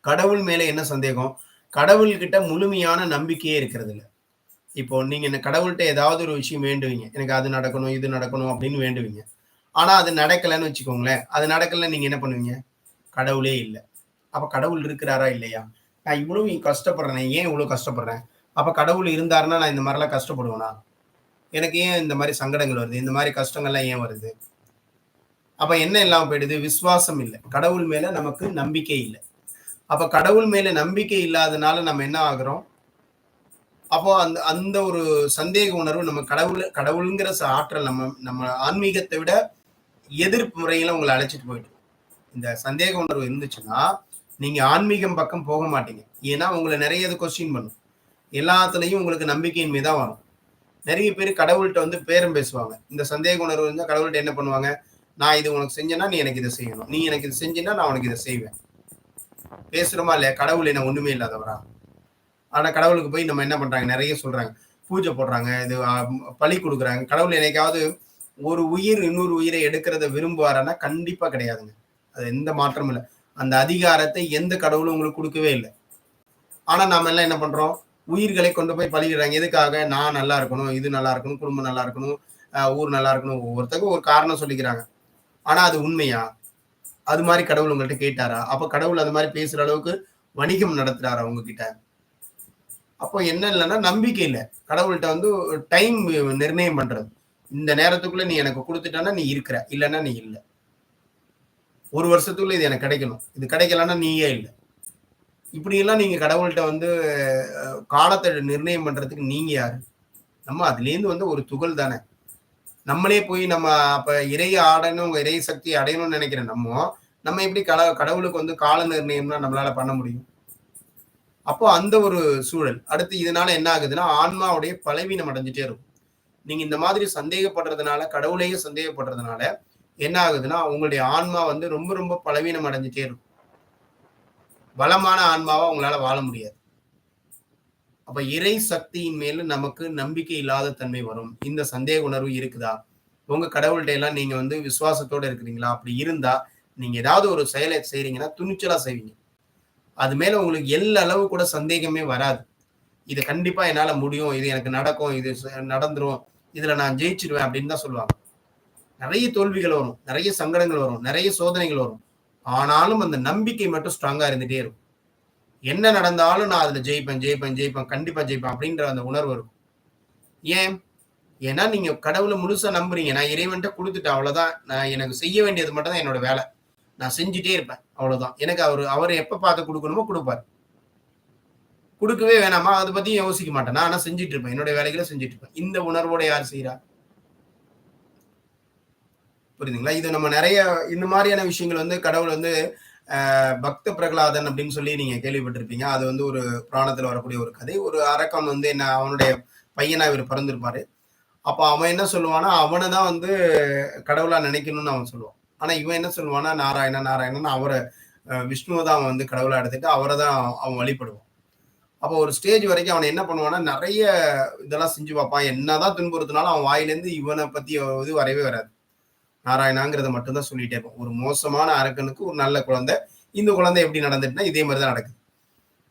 கடவுள் மேல என்ன சந்தேகம்? கடவுள்கிட்ட முழுமையான நம்பிக்கையே இருக்கிறது இல்லை இப்போ நீங்க இந்த கடவுள்கிட்ட ஏதாவது ஒரு விஷயம் வேண்டுவீங்க. எனக்கு அது நடக்கணும் இது நடக்கணும் அப்படின்னு வேண்டுவீங்க. ஆனா அது நடக்கலைன்னு வச்சுக்கோங்களேன். அது நடக்கல நீங்க என்ன பண்ணுவீங்க? கடவுளே இல்லை. அப்ப கடவுள் இருக்கிறாரா இல்லையா? நான் இவ்வளவு கஷ்டப்படுறேன். ஏன் இவ்வளவு கஷ்டப்படுறேன்? அப்ப கடவுள் இருந்தாருன்னா நான் இந்த மாதிரிலாம் கஷ்டப்படுவேனா? எனக்கு ஏன் இந்த மாதிரி சங்கடங்கள் வருது? இந்த மாதிரி கஷ்டங்கள்லாம் ஏன் வருது? அப்ப என்ன இல்லாம போயிடுது? விசுவாசம் இல்லை. கடவுள் மேல நமக்கு நம்பிக்கை இல்லை. அப்ப கடவுள் மேல நம்பிக்கை இல்லாதனால நம்ம என்ன ஆகுறோம்? அப்போ அந்த அந்த ஒரு சந்தேக உணர்வு நம்ம கடவுள் கடவுளுங்கிற ஆற்றல் நம்ம நம்ம ஆன்மீகத்தை விட எதிர்ப்பு முறையில உங்களை அழைச்சிட்டு போயிட்டு இந்த சந்தேக உணர்வு இருந்துச்சுன்னா நீங்க ஆன்மீகம் பக்கம் போக மாட்டீங்க. ஏன்னா உங்களை நிறைய இது கொஸ்டின் பண்ணும். எல்லாத்துலயும் உங்களுக்கு நம்பிக்கையின் மீதான் வரும். நிறைய பேர் கடவுள்கிட்ட வந்து பேரம் பேசுவாங்க. இந்த சந்தேக உணர்வு இருந்தால் கடவுள்கிட்ட என்ன பண்ணுவாங்க? நான் இது உனக்கு செஞ்சேன்னா நீ எனக்கு இதை செய்யணும். நீ எனக்கு இது செஞ்சேன்னா நான் உனக்கு இதை செய்வேன். பேசுறோமா இல்லையா? கடவுள் என்ன ஒண்ணுமே இல்லாதவரா? ஆனா கடவுளுக்கு போய் நம்ம என்ன பண்றாங்க? நிறைய சொல்றாங்க. பூஜை போடுறாங்க இது பழி கொடுக்குறாங்க. கடவுள் என்னைக்காவது ஒரு உயிர் இன்னொரு உயிரை எடுக்கிறத விரும்புவாரன்னா கண்டிப்பா கிடையாதுங்க. அது எந்த மாற்றமும் இல்லை. அந்த அதிகாரத்தை எந்த கடவுளும் உங்களுக்கு கொடுக்கவே இல்லை. ஆனா நாம எல்லாம் என்ன பண்றோம்? உயிர்களை கொண்டு போய் பழகிடுறாங்க எதுக்காக? நான் நல்லா இருக்கணும் இது நல்லா இருக்கணும் குடும்பம் நல்லா இருக்கணும் ஊர் நல்லா இருக்கணும். ஒவ்வொருத்தருக்கும் ஒரு காரணம் சொல்லிக்கிறாங்க. ஆனா அது உண்மையா? அது மாதிரி கடவுள் உங்கள்கிட்ட கேட்டாரா? அப்ப கடவுள் அது மாதிரி பேசுற அளவுக்கு வணிகம் நடத்துறாரா உங்ககிட்ட? அப்போ என்ன இல்லைன்னா நம்பிக்கை இல்லை. கடவுள்கிட்ட வந்து டைம் நிர்ணயம் பண்றது. இந்த நேரத்துக்குள்ள நீ எனக்கு கொடுத்துட்டானா நீ இருக்கிற இல்லைன்னா நீ இல்லை. ஒரு வருஷத்துக்குள்ள இது எனக்கு கிடைக்கணும். இது கிடைக்கலன்னா நீயே இல்லை. இப்படியெல்லாம் நீங்க கடவுள்கிட்ட வந்து காலத்தை நிர்ணயம் பண்றதுக்கு நீங்க யாரு? நம்ம அதுலேருந்து வந்து ஒரு துகள் தானே. நம்மளே போய் நம்ம அப்ப இறைய ஆடணும் இறை சக்தி அடையணும்னு நினைக்கிற நம்ம நம்ம எப்படி கட கடவுளுக்கு வந்து கால நிர்ணயம்னா நம்மளால பண்ண முடியும்? அப்போ அந்த ஒரு சூழல். அடுத்து இதனால என்ன ஆகுதுன்னா ஆன்மாவுடைய பலவீனம் அடைஞ்சிட்டே இருக்கும். நீங்க இந்த மாதிரி சந்தேகப்படுறதுனால கடவுளையே சந்தேகப்படுறதுனால என்ன ஆகுதுன்னா உங்களுடைய ஆன்மா வந்து ரொம்ப ரொம்ப பலவீனம் அடைஞ்சிட்டே இருக்கும். பலமான ஆன்மாவா உங்களால வாழ முடியாது. அப்ப இறை சக்தியின் மேல நமக்கு நம்பிக்கை இல்லாத தன்மை வரும். இந்த சந்தேக உணர்வு இருக்குதா? உங்க கடவுள்கிட்ட எல்லாம் நீங்க வந்து விசுவாசத்தோட இருக்கிறீங்களா? அப்படி இருந்தா நீங்க ஏதாவது ஒரு செயலை செய்றீங்கன்னா துணிச்சலா செய்வீங்க. அது மேல உங்களுக்கு எல்லா அளவு கூட சந்தேகமே வராது. இது கண்டிப்பா என்னால முடியும் இது எனக்கு நடக்கும் இது நடந்துரும் இதுல நான் ஜெயிச்சிருவேன் அப்படின்னு தான் சொல்லுவாங்க. நிறைய தோல்விகள் வரும் நிறைய சங்கடங்கள் வரும் நிறைய சோதனைகள் வரும். ஆனாலும் அந்த நம்பிக்கை மட்டும் ஸ்ட்ராங்கா இருந்துட்டே இருக்கும். என்ன நடந்தாலும் நான் அதுல ஜெயிப்பேன் ஜெயிப்பேன் ஜெயிப்பேன் கண்டிப்பா ஜெயிப்பேன் அப்படின்ற அந்த உணர்வு இருக்கும். ஏன்? ஏன்னா நீங்க கடவுளை முழுசா நம்புறீங்க. நான் இறைவன்ட்ட கொடுத்துட்டேன் அவ்வளவுதான். நான் எனக்கு செய்ய வேண்டியது மட்டும் தான் என்னோட வேலை. நான் செஞ்சுட்டே இருப்பேன். அவ்வளவுதான். எனக்கு அவர் அவர் எப்ப பார்த்து கொடுக்கணுமோ கொடுப்பாரு. கொடுக்கவே வேணாமா? அதை பத்தி யோசிக்க மாட்டேன். நான் ஆனா செஞ்சுட்டு இருப்பேன். என்னுடைய வேலைகளை செஞ்சுட்டு இருப்பேன். இந்த உணர்வோட யார் செய்யறா புரியுதுங்களா? இது நம்ம நிறைய இந்த மாதிரியான விஷயங்கள் வந்து கடவுள் வந்து பக்த பிரகலாதன் அப்படின்னு சொல்லி நீங்க கேள்விப்பட்டிருப்பீங்க. அது வந்து ஒரு புராணத்துல வரக்கூடிய ஒரு கதை. ஒரு அரக்கன் வந்து என்ன அவனுடைய பையனா இவர் பிறந்திருப்பாரு. அப்போ அவன் என்ன சொல்லுவானா அவனை தான் வந்து கடவுளா நினைக்கணும்னு அவன் சொல்லுவான். ஆனா இவன் என்ன சொல்லுவானா நாராயணா நாராயணன் அவரை விஷ்ணுவை தான் அவன் வந்து கடவுளா எடுத்துட்டு அவரை தான் அவன் வழிபடுவான். அப்போ ஒரு ஸ்டேஜ் வரைக்கும் அவனை என்ன பண்ணுவான்னா நிறைய இதெல்லாம் செஞ்சு பார்ப்பான். என்னதான் துன்புறுத்தினாலும் அவன் வாயிலேருந்து இவனை பத்தி இது வரவே வராது. நாராயணாங்கிறத மட்டும்தான் சொல்லிட்டே இருப்போம் ஒரு மோசமான அரக்கனுக்கு ஒரு நல்ல குழந்தை. இந்த குழந்தை எப்படி நடந்துட்டுனா இதே மாதிரி தான் நடக்குது.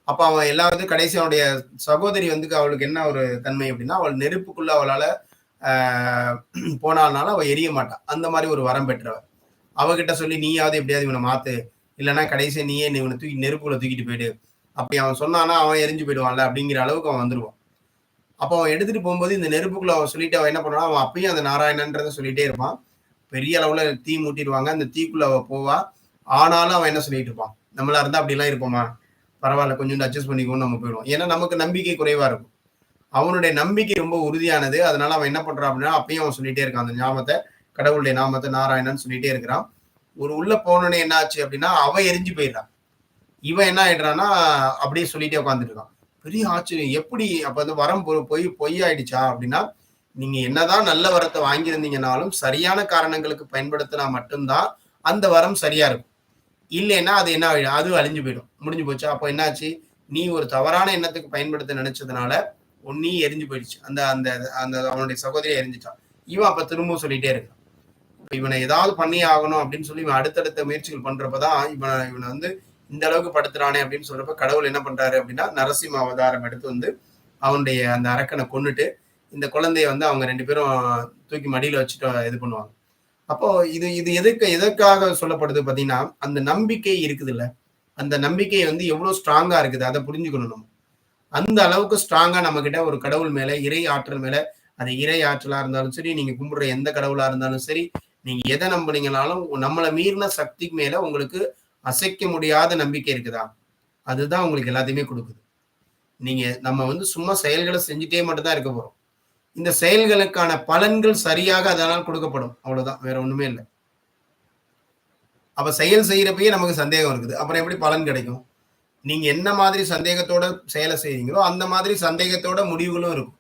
அப்போ அவன் எல்லாவது கடைசி அவனுடைய சகோதரி வந்து அவளுக்கு என்ன ஒரு தன்மை அப்படின்னா அவள் நெருப்புக்குள்ள அவளால் போனால்னால அவள் எரிய மாட்டான். அந்த மாதிரி ஒரு வரம் பெற்றவள் அவகிட்ட சொல்லி நீயாவது எப்படியாவது இவனை மாத்து. இல்லைன்னா கடைசியை நீயே இவனை தூக்கி நெருப்புல தூக்கிட்டு போயிடு. அப்படி அவன் சொன்னானா அவன் எரிஞ்சு போயிடுவான்ல அப்படிங்கிற அளவுக்கு அவன் வந்துடுவான் அப்போ அவன் எடுத்துட்டு போகும்போது இந்த நெருப்புக்குள்ள அவன் சொல்லிட்டு அவன் என்ன பண்ணுவான் அவன் அப்பயும் அந்த நாராயணன்றதை சொல்லிட்டே இருப்பான். பெரிய அளவுல தீ மூட்டிடுவாங்க. அந்த தீக்குள்ள அவ போவா. ஆனாலும் அவன் என்ன சொல்லிட்டு இருப்பான்? நம்மளா இருந்தா அப்படிலாம் இருப்போமா? பரவாயில்ல கொஞ்சம் அட்ஜஸ்ட் பண்ணிக்கோன்னு நம்ம போயிடுவோம். ஏன்னா நமக்கு நம்பிக்கை குறைவா இருக்கும். அவனுடைய நம்பிக்கை ரொம்ப உறுதியானது. அதனால அவன் என்ன பண்றான் அப்படின்னா அப்பயும் அவன் சொல்லிட்டே இருக்கான். அந்த ஞாபகத்தை கடவுளுடைய நாமத்தை நாராயணன் சொல்லிட்டே இருக்கிறான். ஒரு உள்ள போனோடனே என்ன ஆச்சு அப்படின்னா அவன் எரிஞ்சு போயிடுறான். இவன் என்ன ஆயிடுறான்னா அப்படியே சொல்லிட்டே உட்காந்துட்டு இருக்கான் பெரிய ஆச்சரியம். எப்படி அப்ப வந்து வரம் பொ பொய் ஆயிடுச்சா அப்படின்னா நீங்க என்னதான் நல்ல வரத்தை வாங்கியிருந்தீங்கனாலும் சரியான காரணங்களுக்கு பயன்படுத்தினா மட்டும்தான் அந்த வரம் சரியா இருக்கும். இல்லைன்னா அது என்ன ஆயிடும்? அது அழிஞ்சு போயிடும். முடிஞ்சு போச்சு. அப்போ என்னாச்சு? நீ ஒரு தவறான எண்ணத்துக்கு பயன்படுத்த நினைச்சதுனால ஒன்னே எரிஞ்சு போயிடுச்சு. அந்த அந்த அந்த அவனுடைய சகோதரியை எரிஞ்சிட்டான். இவன் அப்ப திரும்பவும் சொல்லிட்டே இருக்கான். இவனை ஏதாவது பண்ணி ஆகணும் அப்படின்னு சொல்லி இவன் அடுத்தடுத்த முயற்சிகள் பண்றப்பதான் இவனை இவனை வந்து இந்த அளவுக்கு படுத்துறானே அப்படின்னு சொல்றப்ப கடவுள் என்ன பண்றாரு அப்படின்னா நரசிம்ம அவதாரம் எடுத்து வந்து அவனுடைய அந்த அரக்கனை கொன்னுட்டு இந்த குழந்தைய வந்து அவங்க ரெண்டு பேரும் தூக்கி மடியில வச்சுட்டு இது பண்ணுவாங்க. அப்போ இது இது எதுக்கு எதற்காக சொல்லப்படுது பாத்தீங்கன்னா அந்த நம்பிக்கை இருக்குது இல்ல அந்த நம்பிக்கை வந்து எவ்வளவு ஸ்ட்ராங்கா இருக்குது அதை புரிஞ்சுக்கணும் நம்ம. அந்த அளவுக்கு ஸ்ட்ராங்கா நம்ம கிட்ட ஒரு கடவுள் மேல இறை ஆற்றல் மேல அது இறை ஆற்றலா இருந்தாலும் சரி நீங்க கும்பிடுற எந்த கடவுளா இருந்தாலும் சரி நீங்க எதை நம்புனீங்கனாலும் நம்மளை மீறின சக்திக்கு மேல உங்களுக்கு அசைக்க முடியாத நம்பிக்கை இருக்குதா? அதுதான் உங்களுக்கு எல்லாத்தையுமே கொடுக்குது. நீங்க நம்ம வந்து சும்மா செயல்களை செஞ்சுட்டே மட்டும்தான் இருக்க போறோம். இந்த செயல்களுக்கான பலன்கள் சரியாக அதனால் கொடுக்கப்படும். அவ்வளவுதான். வேற ஒண்ணுமே இல்லை. அப்ப செயல் செய்யறப்பயே நமக்கு சந்தேகம் இருக்குது. அப்புறம் எப்படி பலன் கிடைக்கும்? நீங்க என்ன மாதிரி சந்தேகத்தோட செயலை செய்றீங்களோ அந்த மாதிரி சந்தேகத்தோட முடிவுகளும் இருக்கும்.